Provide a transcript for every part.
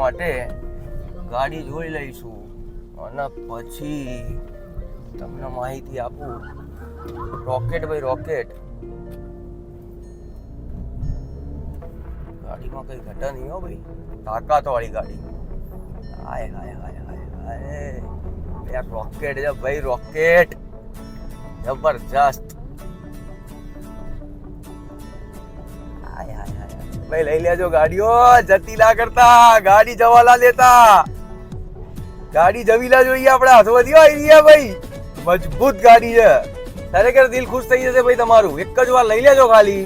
માટે ગાડી જોઈ લઈશું. અને પછી તમને માહિતી આપું. રોકેટ ભાઈ રોકેટ ગાડીમાં કઈ ઘટા નહીં હો ભાઈ. તાકાત વાળી ગાડી. હાય હાય હાય હાય હાય. રોકેટ છે ભાઈ રોકેટ જબરજસ્ત. ભાઈ લઈ લેજો ગાડીઓ. જતી લા કરતા. ગાડી જવા ના દેતા ગાડી જવી ના જોઈએ આપણે હાથમાંથી. આવી રહ્યા ભાઈ, મજબૂત ગાડી છે. ખરેખર દિલ ખુશ થઈ જશે ભાઈ તમારું. એક જ વાર લઈ લેજો ખાલી.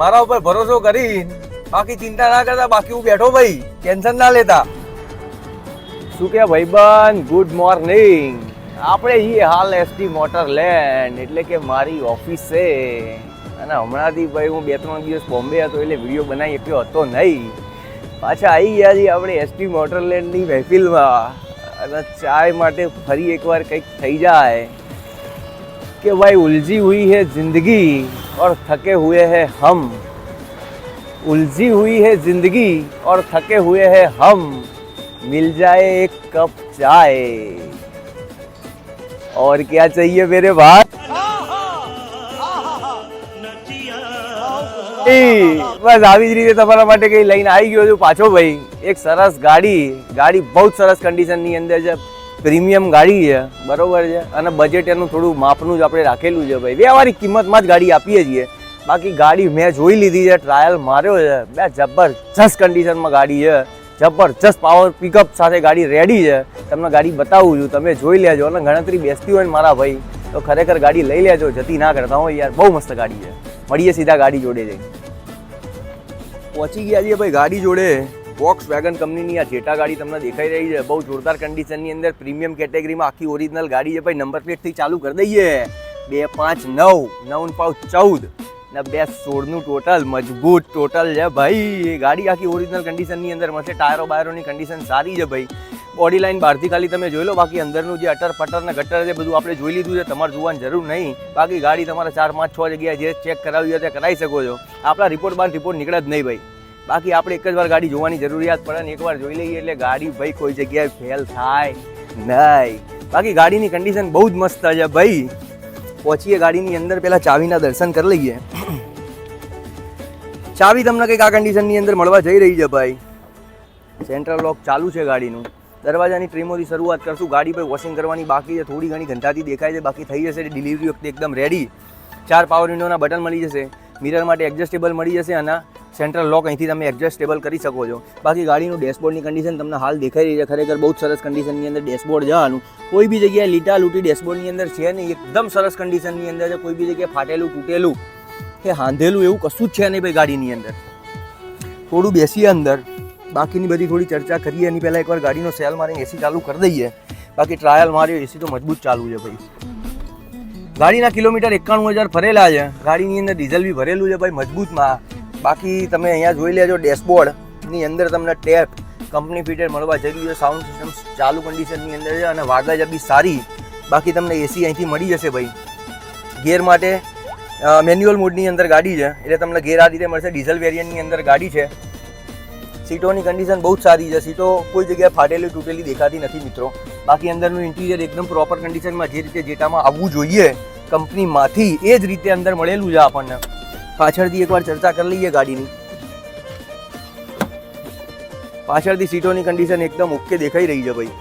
મારા ઉપર ભરોસો કરીને. બાકી ચિંતા ના કરતા, બાકી હું બેઠો ભાઈ. ટેન્શન ના લેતા. શું કે ભાઈબંધ? Good morning. આપણે હી હાલ એસટી મોટર લેન્ડ એટલે કે મારી ઓફિસ. છે અને હમણાંથી ભાઈ હું બે ત્રણ દિવસ બોમ્બે હતો એટલે વિડીયો બનાવી શક્યો હતો નહીં પાછા આવી ગયા છીએ આપણે એસટી મોટર લેન્ડની મહેફિલમાં અને ચાય માટે ફરી એકવાર કંઈક થઈ જાય कि भाई उलझी हुई है जिंदगी और थके हुए हैं हम उलझी हुई है जिंदगी और थके हुए हैं हम मिल जाए एक कप चाय और क्या चाहिए मेरे भाई બસ આવી જ રીતે તમારા માટે કઈ લઈને આવી ગયો છું પાછો ભાઈ. એક સરસ ગાડી ગાડી બહુ જ સરસ કન્ડિશનની અંદર છે. પ્રીમિયમ ગાડી છે, બરોબર છે. અને બજેટ એનું થોડું માપનું જ આપણે રાખેલું છે ભાઈ. વ્યવહારિક કિંમતમાં જ ગાડી આપીએ છીએ. બાકી ગાડી મેં જોઈ લીધી છે ટ્રાયલ માર્યો છે. બે જબરજસ્ત કન્ડિશનમાં ગાડી છે. જબરજસ્ત પાવર પિકઅપ સાથે ગાડી રેડી છે. તમને ગાડી બતાવું છું. તમે જોઈ લેજો અને ગણતરી બેસતી હોય મારા ભાઈ, તો ખરેખર ગાડી લઈ લેજો. જતી ના કરતા હોય યાર. બહુ મસ્ત ગાડી છે. મળીએ સીધા ગાડી જોડે જઈ પહોંચી ગયા છીએ ભાઈ ગાડી જોડે. વોક્સ વેગન કંપનીની આ જેટા ગાડી તમને દેખાઈ રહી છે. બહુ જોરદાર કન્ડિશનની અંદર પ્રીમિયમ કેટેગરીમાં આખી ઓરિજિનલ ગાડી છે ભાઈ. નંબર પ્લેટથી ચાલુ કરી દઈએ. બે, પાંચ, નવ નવ પાંચ ચૌદ ને બે સોળનું ટોટલ મજબૂત ટોટલ છે ભાઈ. ગાડી આખી ઓરિજિનલ કન્ડિશનની અંદર મળશે. ટાયરો બાયરોની કન્ડિશન સારી છે ભાઈ. બોડી લાઈન બહારથી ખાલી તમે જોઈ લો, બાકી અંદરનું જે અટર પટર ને ગટર છે બધું આપણે જોઈ લીધું છે, તમારે જોવાની જરૂર નહીં. બાકી ગાડી તમારે ચાર, પાંચ, છ જગ્યાએ જે ચેક કરાવી હોય તે કરાવી શકો છો. આપણા રિપોર્ટ બાદ રિપોર્ટ નીકળે જ નહીં ભાઈ. બાકી આપણે એક જ વાર ગાડી જોવાની જરૂરિયાત પડે ને એકવાર જોઈ લઈએ એટલે ગાડી ભાઈ કોઈ જગ્યાએ ફેલ થાય નહીં. બાકી ગાડીની કન્ડિશન બહુ જ મસ્ત છે ભાઈ. પહોંચીએ ગાડીની અંદર, પહેલાં ચાવીના દર્શન કરી લઈએ. ચાવી તમને કંઈક આ કન્ડિશનની અંદર મળવા જઈ રહી છે ભાઈ. સેન્ટ્રલ લોક ચાલુ છે ગાડીનું. દરવાજાની ટ્રીમોથી શરૂઆત કરશું. ગાડી પર વોશિંગ કરવાની બાકી છે. થોડી ઘણી ગંધાતી દેખાય છે. બાકી થઈ જશે. ડિલિવરી વખતે એકદમ રેડી ચાર પાવર વિન્ડોના બટન મળી જશે. મિરર માટે એડજસ્ટેબલ મળી જશે અને સેન્ટ્રલ લોક અહીંથી તમે એડજસ્ટેબલ કરી શકો છો. બાકી ગાડીનું ડેશબોર્ડની કન્ડિશન તમને હાલ દેખાઈ રહી છે. ખરેખર બહુ જ સરસ કન્ડિશનની અંદર ડેશબોર્ડ જવાનું. કોઈ બી જગ્યાએ લીટા લૂંટી ડેશબોર્ડની અંદર છે નહીં. એકદમ સરસ કન્ડિશનની અંદર છે. કોઈ બી જગ્યાએ ફાટેલું, તૂટેલું કે હાંધેલું એવું કશું જ છે નહીં ભાઈ ગાડીની અંદર. થોડું બેસીએ અંદર. બાકીની બધી થોડી ચર્ચા કરીએ. એની પહેલાં એકવાર ગાડીનો સેલ મારીને એસી ચાલુ કરી દઈએ. બાકી ટ્રાયલ માર્યો, એસી તો મજબૂત ચાલુ છે ભાઈ. ગાડીના કિલોમીટર એકાણું હજાર ફરેલા છે. ગાડીની અંદર ડીઝલ બી ભરેલું છે ભાઈ, મજબૂતમાં. બાકી તમે અહીંયા જોઈ લેજો ડેશબોર્ડની અંદર તમને ટેપ કંપની ફિટેડ મળવા જઈ છે. સાઉન્ડ સિસ્ટમ ચાલુ કન્ડિશનની અંદર છે અને વાગજ બી સારી. બાકી તમને એસી અહીંથી મળી જશે ભાઈ. ગેર માટે મેન્યુઅલ મોડની અંદર ગાડી છે. એટલે તમને ગેર આ રીતે મળશે. ડીઝલ વેરિયન્ટની અંદર ગાડી છે. સીટોની કન્ડિશન બહુ જ સારી છે. સીટો કોઈ જગ્યાએ ફાટેલી તૂટેલી દેખાતી નથી મિત્રો. બાકી અંદરનું ઇન્ટિરિયર એકદમ પ્રોપર કન્ડિશનમાં જે રીતે જેટામાં આવવું જોઈએ કંપનીમાંથી એ જ રીતે અંદર મળેલું છે આપણને. પાછળથી એકવાર ચર્ચા કરી લઈએ ગાડીની. પાછળથી સીટોની કન્ડિશન એકદમ ઓકે દેખાઈ રહી છે ભાઈ.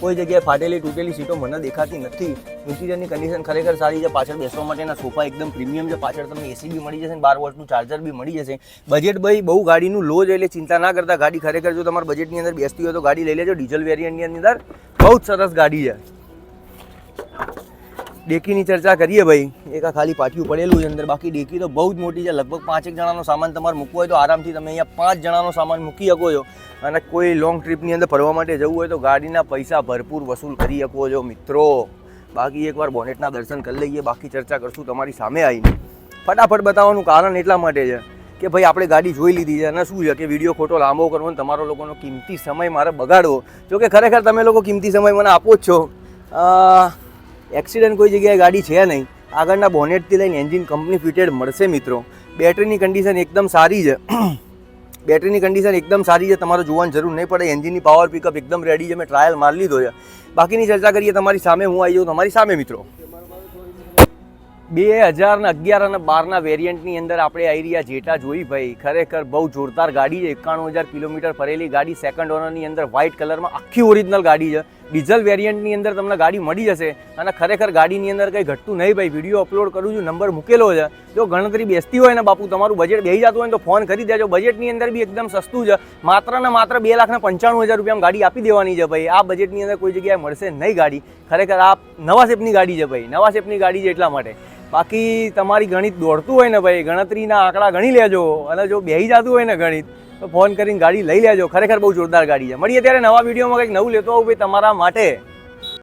કોઈ જગ્યાએ ફાટેલી તૂટેલી સીટો મને દેખાતી નથી. ઇન્ટિરિયરની કન્ડિશન ખરેખર સારી છે. પાછળ બેસવા માટેના સોફા એકદમ પ્રીમિયમ છે. પાછળ તમને એસી બી મળી જશે અને બાર વર્ષનું ચાર્જર બી મળી જશે. બજેટ ભાઈ બહુ ગાડીનું લો છે એટલે ચિંતા ના કરતા. ગાડી ખરેખર જો તમારા બજેટની અંદર બેસતી હોય તો ગાડી લઈ લેજો. ડીઝલ વેરિયન્ટની અંદર બહુ જ સરસ ગાડી છે. ડેકીની ચર્ચા કરીએ ભાઈ. એક આ ખાલી પાટિયું પડેલું છે અંદર. બાકી ડેકી તો બહુ જ મોટી છે. લગભગ પાંચેક જણાનો સામાન તમારે મૂકવો હોય તો આરામથી તમે અહીંયા પાંચ જણાનો સામાન મૂકી શકો છો. અને કોઈ લોંગ ટ્રીપની અંદર ફરવા માટે જવું હોય તો ગાડીના પૈસા ભરપૂર વસૂલ કરી શકો છો મિત્રો. બાકી એકવાર બોનેટના દર્શન કરી લઈએ, બાકી ચર્ચા કરશું તમારી સામે આવીને. ફટાફટ બતાવવાનું કારણ એટલા માટે છે કે ભાઈ આપણે ગાડી જોઈ લીધી છે અને શું છે કે વીડિયો ખોટો લાંબો કરવો ને તમારો લોકોનો કિંમતી સમય મારે બગાડવો. જો કે ખરેખર તમે લોકો કિંમતી સમય મને આપો જ છો. એક્સિડન્ટ કોઈ જગ્યાએ ગાડી છે નહીં. આગળના બોનેટથી લઈને એન્જિન કંપની ફિટેડ મળશે મિત્રો. બેટરીની કન્ડિશન એકદમ સારી છે. બેટરીની કન્ડિશન એકદમ સારી છે, તમારે જોવાની જરૂર નહીં પડે, એન્જિનની પાવર પિકઅપ એકદમ રેડી છે, મેં ટ્રાયલ મારી લીધો છે. બાકીની ચર્ચા કરીએ, તમારી સામે હું આવી જાઉં, તમારી સામે મિત્રો. બે હજાર ને અગિયાર અને બારના વેરિયન્ટની અંદર આપણે આવી રહ્યા જેટા જોઈ ભાઈ, ખરેખર બહુ જોરદાર ગાડી છે, એકાણું હજાર કિલોમીટર ફરેલી ગાડી સેકન્ડ ઓનરની અંદર વ્હાઇટ કલરમાં આખી ઓરિજિનલ ગાડી છે. ડીઝલ વેરિયન્ટની અંદર તમને ગાડી મળી જશે અને ખરેખર ગાડીની અંદર કંઈ ઘટતું નહીં ભાઈ. વીડિયો અપલોડ કરું છું, નંબર મૂકેલો છે. જો ગણતરી બેસતી હોય ને બાપુ, તમારું બજેટ બેસી જતું હોય તો ફોન કરી દેજો. બજેટની અંદર બી એકદમ સસ્તું છે. માત્ર ને માત્ર બે લાખ ને પંચાણું હજાર રૂપિયામાં ગાડી આપી દેવાની છે ભાઈ. આ બજેટની અંદર કોઈ જગ્યાએ મળશે નહીં ગાડી. ખરેખર આ નવા શેપની ગાડી છે ભાઈ. નવા શેપની ગાડી છે એટલા માટે. બાકી તમારી ગણિત દોડતું હોય ને ભાઈ, ગણતરીના આંકડા ગણી લેજો. અને જો બેહી જતું હોય ને ગણિત તો ફોન કરીને ગાડી લઈ લેજો. ખરેખર બહુ જોરદાર ગાડી છે. મળીએ ત્યારે નવા વિડીયોમાં કંઈક નવું લેતો આવું ભાઈ તમારા માટે.